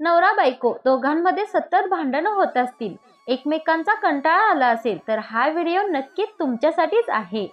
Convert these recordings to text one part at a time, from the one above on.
नवरा बायको दोघांमध्ये सतत भांडणं होत असतील. एकमेकांचा कंटाळा आला असेल तर हा व्हिडिओ नक्कीच तुमच्यासाठीच आहे.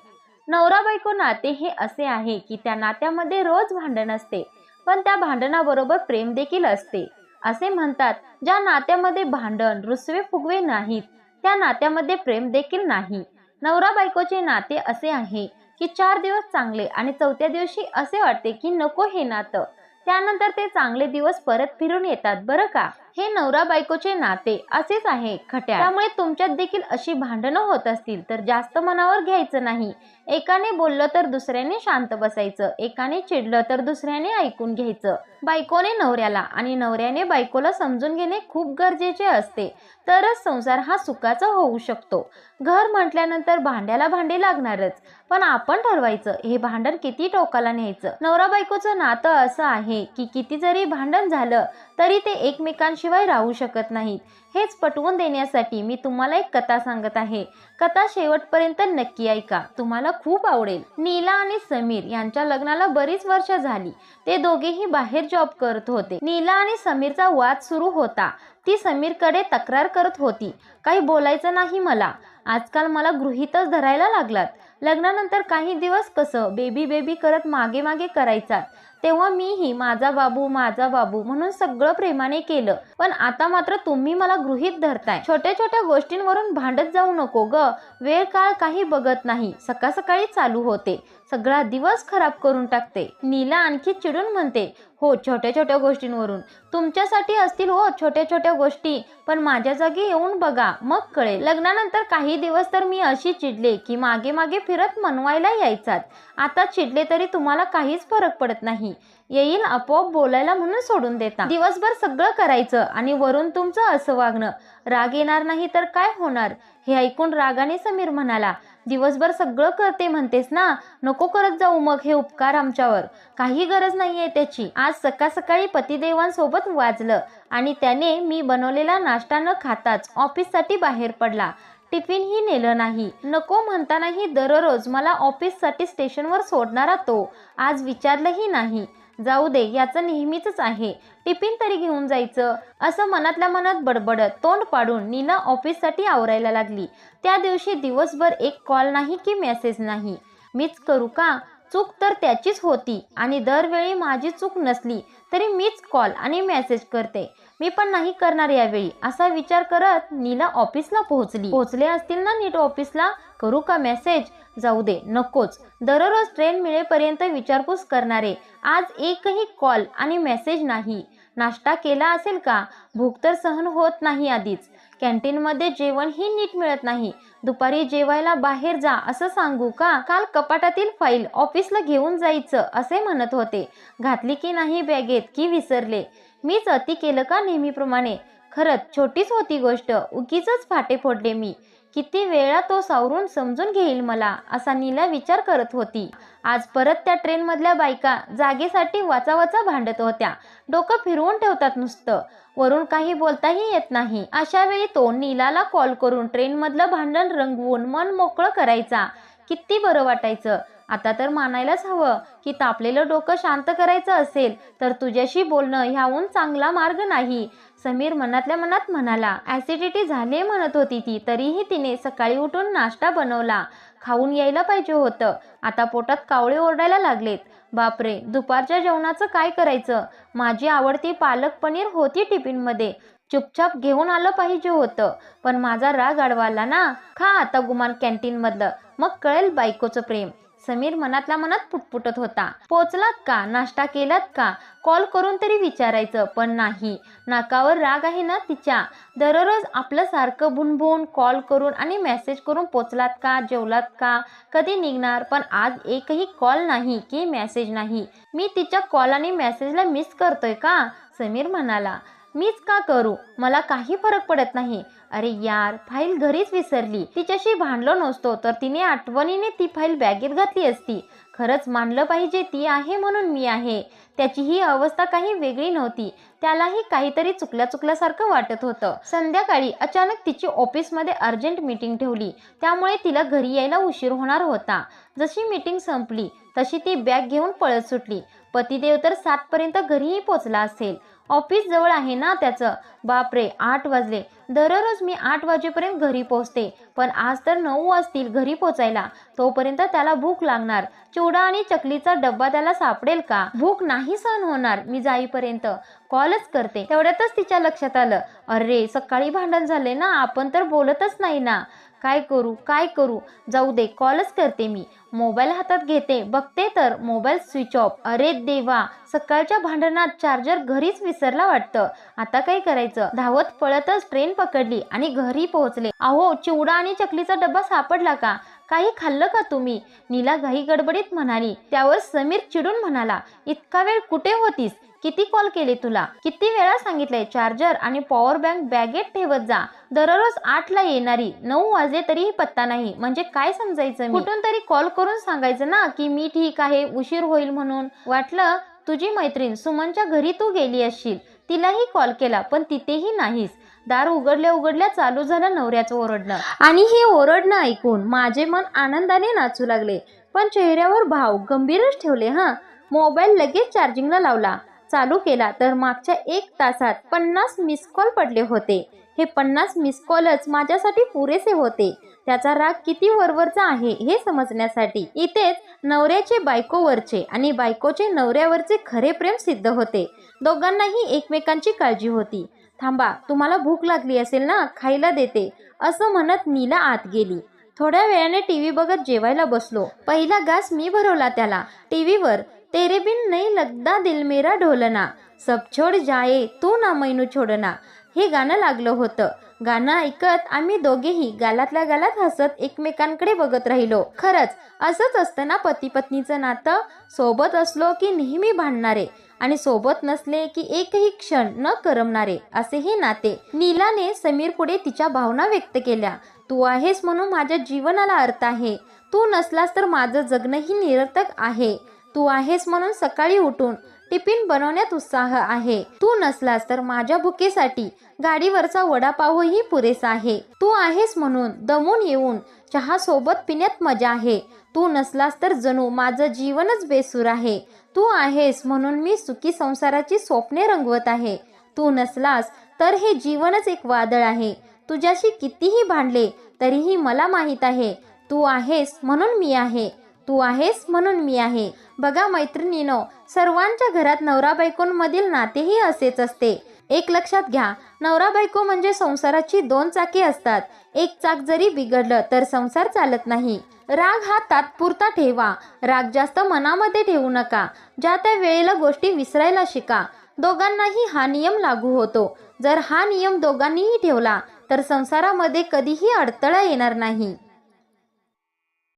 नवरा बायको नाते हे असे आहे की त्या नात्यामध्ये रोज भांडण असते पण त्या भांडणाबरोबर प्रेम देखील असते. असे म्हणतात ज्या नात्यामध्ये भांडण रुसवे फुगवे नाहीत त्या नात्यामध्ये प्रेम देखील नाही. नवरा बायकोचे नाते असे आहे की चार दिवस चांगले आणि चौथ्या दिवशी असे वाटते की नको हे नातं. त्यानंतर ते चांगले दिवस परत फिरून येतात बरं का? हे नवरा बायकोचे नाते असेच आहे खट्या त्यामुळे तुमच्यात देखील अशी भांडणं होत असतील तर जास्त मनावर घ्यायचं नाही. एकाने बोललं तर दुसऱ्याने शांत बसायचं. एकाने चिडलं तर दुसऱ्याने ऐकून घ्यायचं. बायकोने नवऱ्याला आणि नवऱ्याने बायकोला समजून घेणे खूप गरजेचे असते. तरच संसार हा सुखाचा होऊ शकतो. घर म्हटल्यानंतर भांड्याला भांडे लागणारच. पण आपण ठरवायचं हे भांडण किती टोकाला न्यायचं? नवरा बायकोचं नातं असं आहे की किती जरी भांडण झालं तरी ते एकमेकांशिवाय राहू शकत नाहीत. हेच पटवून देण्यासाठी मी तुम्हाला एक कथा सांगत आहे. कथा शेवटपर्यंत नक्की ऐका. तुम्हाला खूप आवडेल. नीला आणि समीर यांच्या लग्नाला बरीच वर्ष झाली. ते दोघेही बाहेर जॉब करत होते. नीला आणि समीरचा वाद सुरू होता. ती समीरकडे तक्रार करत होती. काही बोलायचं नाही मला. आजकाल मला गृहीतच धरायला लागलात. लग्नानंतर काही दिवस कसं बेबी बेबी करत मागे मागे करायचा तेव्हा मीही माझा बाबू माझा बाबू म्हणून सगळं प्रेमाने केलं. पण आता मात्र तुम्ही मला गृहीत धरताय. छोट्या छोट्या गोष्टींवरून भांडत जाऊ नको ग. वेळ काळ काही बघत नाही. सकाळ सकाळी चालू होते. सगळा दिवस खराब करून टाकते. नीला आणखी चिडून म्हणते हो छोट्या छोट्या गोष्टींवरून. तुमच्यासाठी असतील हो छोट्या छोट्या गोष्टी पण माझ्या जागी येऊन बघा. मग कळेल. लग्नानंतर काही दिवस तर मी अशी चिडले की मागे मागे फिरत मनवायला यायचात. आता चिडले तरी तुम्हाला काहीच फरक पडत नाही. येईल आपोआप बोलायला म्हणून सोडून देता. दिवसभर सगळं करायचं आणि वरून तुमचं असं वागणं. राग येणार नाही तर काय होणार? हे ऐकून रागाने समीर म्हणाला दिवसभर सगळं करते म्हणतेस ना नको करत जाऊ मग हे उपकार आमच्यावर. काही गरज नाहीये त्याची. आज सकाळ सकाळी पतिदेवांसोबत वाजलं आणि त्याने मी बनवलेला नाश्ता न खाताच ऑफिससाठी बाहेर पडला. टिफिनही नेलं नाही. नको म्हणतानाही दररोज मला ऑफिससाठी स्टेशनवर सोडणारा तो आज विचारलंही नाही. जाऊ दे याचं नेहमीच आहे. टिफिन तरी घेऊन जायचं. असं मनातल्या मनात बडबडत तोंड पाडून नीला ऑफिससाठी आवरायला लागली. त्या दिवशी दिवसभर एक कॉल नाही की मेसेज नाही. मीच करू का? चूक तर त्याचीच होती आणि दरवेळी माझी चूक नसली तरी मीच कॉल आणि मेसेज करते. मी पण नाही करणार यावेळी असा विचार करत नीला ऑफिसला पोहोचली. पोहोचले असतील ना नीट ऑफिसला? करू का मेसेज जाऊ दे नकोच. दररोज ट्रेन मिळेपर्यंत विचारपूस करणारे. आज एकही कॉल आणि मेसेज नाही. नाश्ता केला असेल का? भूक तर सहन होत नाही आधीच. कॅन्टीनमध्ये जेवणही नीट मिळत नाही. दुपारी जेवायला बाहेर जा असं सांगू का? काल कपाटातील फाईल ऑफिसला घेऊन जायचं असे म्हणत होते. घातली की नाही बॅगेत की विसरले? मीच अति केलं का नेहमीप्रमाणे? खरंच छोटीच होती गोष्ट. उगीच फाटे फोडले मी. किती वेळा तो सावरून समजून घेईल मला असा नीला विचार करत होती. आज परत त्या ट्रेनमधल्या बायका जागेसाठी वाचावाचा भांडत होत्या. डोकं फिरवून ठेवतात नुसतं. वरून काही बोलताही येत नाही. अशा वेळी तो नीलाला कॉल करून ट्रेनमधलं भांडण रंगवून मन मोकळं करायचा. किती बरं वाटायचं. आता तर मानायलाच हवं की तापलेलं डोकं शांत करायचं असेल तर तुझ्याशी बोलणं ह्याहून चांगला मार्ग नाही. समीर मनातल्या मनात म्हणाला ऍसिडिटी झाली म्हणत होती ती तरीही तिने सकाळी उठून नाश्ता बनवला. खाऊन यायला पाहिजे होतं. आता पोटात कावळे ओरडायला लागलेत. बापरे दुपारच्या जेवणाचं काय करायचं? माझी आवडती पालक पनीर होती टिफिनमध्ये. चुपचाप घेऊन आलं पाहिजे होतं. पण माझा राग अडवाला ना. खा आता गुमान कॅन्टीनमधलं. मग कळेल बायकोचं प्रेम. समीर मनातल्या मनात पुटपुटत होता. पोचलात का? नाश्ता केलात का? कॉल करून तरी विचारायचं पण नाही. नाकावर राग आहे ना तिच्या? दररोज आपलं सारखं भुनभुन कॉल करून आणि मेसेज करून पोचलात का? जेवलात का? कधी निघणार? पण आज एकही कॉल नाही की मेसेज नाही. मी तिच्या कॉल आणि मेसेजला मिस करतोय का? समीर म्हणाला. मीच का करू? मला काही फरक पडत नाही. अरे यार फाईल घरीच विसरली. तिच्याशी भांडलो नसतो तर तिने आठवणीने ती फाईल बॅगेत घातली असती. खरंच मानलं पाहिजे ती आहे म्हणून मी आहे. त्याची ही अवस्था काही वेगळी नव्हती. त्यालाही काहीतरी चुकल्या चुकल्यासारखं वाटत होतं. संध्याकाळी अचानक तिची ऑफिसमध्ये अर्जंट मीटिंग ठेवली. त्यामुळे तिला घरी यायला उशीर होणार होता. जशी मीटिंग संपली तशी ती बॅग घेऊन पळत सुटली. पतिदेव तर सातपर्यंत घरीही पोचला असेल. ऑफिस जवळ आहे ना त्याचं. बापरे आठ वाजले. दररोज मी आठ वाजेपर्यंत घरी पोहोचते पण आज तर नऊ वाजतील घरी पोचायला तोपर्यंत त्याला भूक लागणार. चिवडा आणि चकलीचा डब्बा त्याला सापडेल का? भूक नाही सहन होणार मी जाईपर्यंत. कॉलच करते. तेवढ्यातच तिच्या लक्षात आलं. अरे सकाळी भांडण झाले ना आपण तर बोलतच नाही ना. काय करू काय करू? जाऊ दे कॉलच करते मी. मोबाईल हातात घेते बघते तर मोबाईल स्विच ऑफ अरे देवा सकाळच्या भांडणात चार्जर घरीच विसरला वाटतं. आता काय करायचं? धावत पळतच ट्रेन पकडली आणि घरी पोहोचले. अहो चिवडा आणि चकलीचा डब्बा सापडला का? काही खाल्लं का तुम्ही? नीला घाई गडबडीत म्हणाली. त्यावर समीर चिडून म्हणाला इतका वेळ कुठे होतीस? किती कॉल केले तुला? किती वेळा सांगितलंय? चार्जर आणि पॉवर बँक बॅगेत ठेवत जा. दररोज आठला येणारी. नऊ वाजले तरीही पत्ता नाही. म्हणजे काय समजायचं कुठून तरी कॉल करून सांगायचं ना की मी ठीक आहे उशीर होईल म्हणून. वाटलं तुझी मैत्रीण सुमनच्या घरी तू गेली असशील. तिलाही कॉल केला पण तिथेही नाहीस. दार उघडल्या उघडल्या चालू झालं नवऱ्याचं ओरडणं. आणि हे ओरडणं ऐकून माझे मन आनंदाने नाचू लागले. पण चेहऱ्यावर भाव गंभीरच ठेवले हा. मोबाईल लगेच चार्जिंगला लावला. चालू केला तर मागच्या एक तासात पन्नास मिस कॉल पडले होते. हे पन्नास मिस कॉलच माझ्यासाठी पुरेसे होते. त्याचा राग किती वरवरचा आहे हे समजण्यासाठी इथेच नवऱ्याचे बायकोवरचे आणि बायकोचे नवऱ्यावरचे खरे प्रेम सिद्ध होते. दोघांनाही एकमेकांची काळजी होती. थांबा तुम्हाला भूक लागली असेल ना? खायला देते. असं म्हणत नीला आत गेली. थोड्या वेळाने टी व्ही बघत जेवायला बसलो. पहिला घास मी भरवला त्याला. टी व्हीवर तेरे बिन नहीं लगदा दिल मेरा ढोलना। सब छोड जाये तू ना मैनू छोडना। हे गाणं लागलं होतं. गाणं ऐकत आम्ही दोघेही गालातल्या गालात हसत एकमेकांकडे बघत राहिलो. खरंच असंच असतं ना पती पत्नीचं नातं? सोबत असलो की नेहमी भांडणारे आणि सोबत नसले की एकही क्षण न करमणारे असे हे नाते. नीलाने समीर पुढे तिच्या भावना व्यक्त केल्या. तू आहेस म्हणून माझ्या जीवनाला अर्थ आहे. तू नसलास तर माझं जगणंही निरर्थक आहे. तू आहेस म्हणून सकाळी उठून टिफिन बनवण्यात उत्साह आहे. तू नसलास तर माझ्या भुकेसाठी गाडीवरचा वडापावही पुरेसा आहे. तू आहेस म्हणून दमून येऊन चहा सोबत पिण्यात मजा आहे. तू नसलास तर जणू माझं जीवनच बेसूर आहे. तू आहेस म्हणून मी सुखी संसाराची स्वप्ने रंगवत आहे. तू नसलास तर हे जीवनच एक वादळ आहे. तुझ्याशी कितीही भांडले तरीही मला माहीत आहे. तू आहेस म्हणून मी आहे. तू आहेस म्हणून मी आहे. बघा मैत्रिणीनो सर्वांच्या घरात नवरा बायकोंमधील नातेही असेच असते. एक लक्षात घ्या नवरा बायको म्हणजे संसाराची दोन चाके असतात. एक चाक जरी बिघडलं तर संसार चालत नाही. राग हा तात्पुरता ठेवा. राग जास्त मनामध्ये ठेवू नका. ज्या त्या वेळेला गोष्टी विसरायला शिका. दोघांनाही हा नियम लागू होतो. जर हा नियम दोघांनीही ठेवला तर संसारामध्ये कधीही अडथळा येणार नाही.